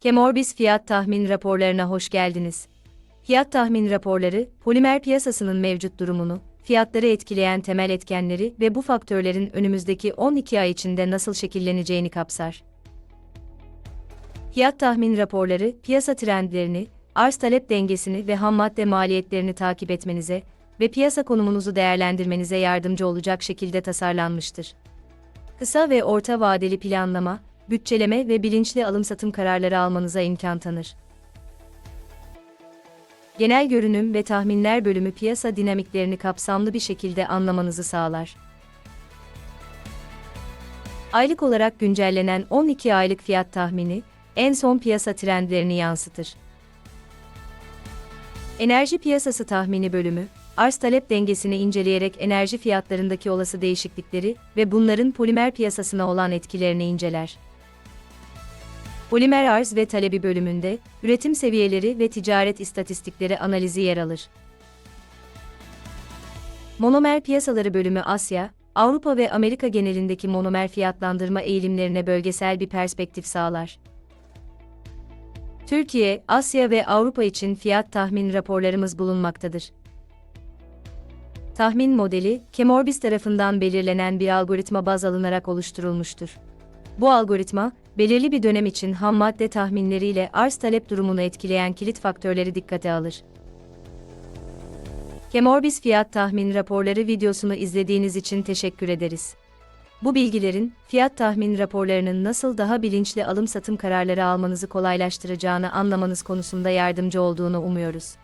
Kemorbis fiyat tahmin raporlarına hoş geldiniz. Fiyat tahmin raporları, polimer piyasasının mevcut durumunu, fiyatları etkileyen temel etkenleri ve bu faktörlerin önümüzdeki 12 ay içinde nasıl şekilleneceğini kapsar. Fiyat tahmin raporları, piyasa trendlerini, arz-talep dengesini ve ham madde maliyetlerini takip etmenize ve piyasa konumunuzu değerlendirmenize yardımcı olacak şekilde tasarlanmıştır. Kısa ve orta vadeli planlama, bütçeleme ve bilinçli alım-satım kararları almanıza imkan tanır. Genel görünüm ve tahminler bölümü piyasa dinamiklerini kapsamlı bir şekilde anlamanızı sağlar. Aylık olarak güncellenen 12 aylık fiyat tahmini, en son piyasa trendlerini yansıtır. Enerji piyasası tahmini bölümü, arz-talep dengesini inceleyerek enerji fiyatlarındaki olası değişiklikleri ve bunların polimer piyasasına olan etkilerini inceler. Polimer arz ve talebi bölümünde, üretim seviyeleri ve ticaret istatistikleri analizi yer alır. Monomer piyasaları bölümü Asya, Avrupa ve Amerika genelindeki monomer fiyatlandırma eğilimlerine bölgesel bir perspektif sağlar. Türkiye, Asya ve Avrupa için fiyat tahmin raporlarımız bulunmaktadır. Tahmin modeli, Kemorbis tarafından belirlenen bir algoritma baz alınarak oluşturulmuştur. Bu algoritma, belirli bir dönem için ham madde tahminleriyle arz-talep durumunu etkileyen kilit faktörleri dikkate alır. Kemorbis fiyat tahmin raporları videosunu izlediğiniz için teşekkür ederiz. Bu bilgilerin, fiyat tahmin raporlarının nasıl daha bilinçli alım-satım kararları almanızı kolaylaştıracağını anlamanız konusunda yardımcı olduğunu umuyoruz.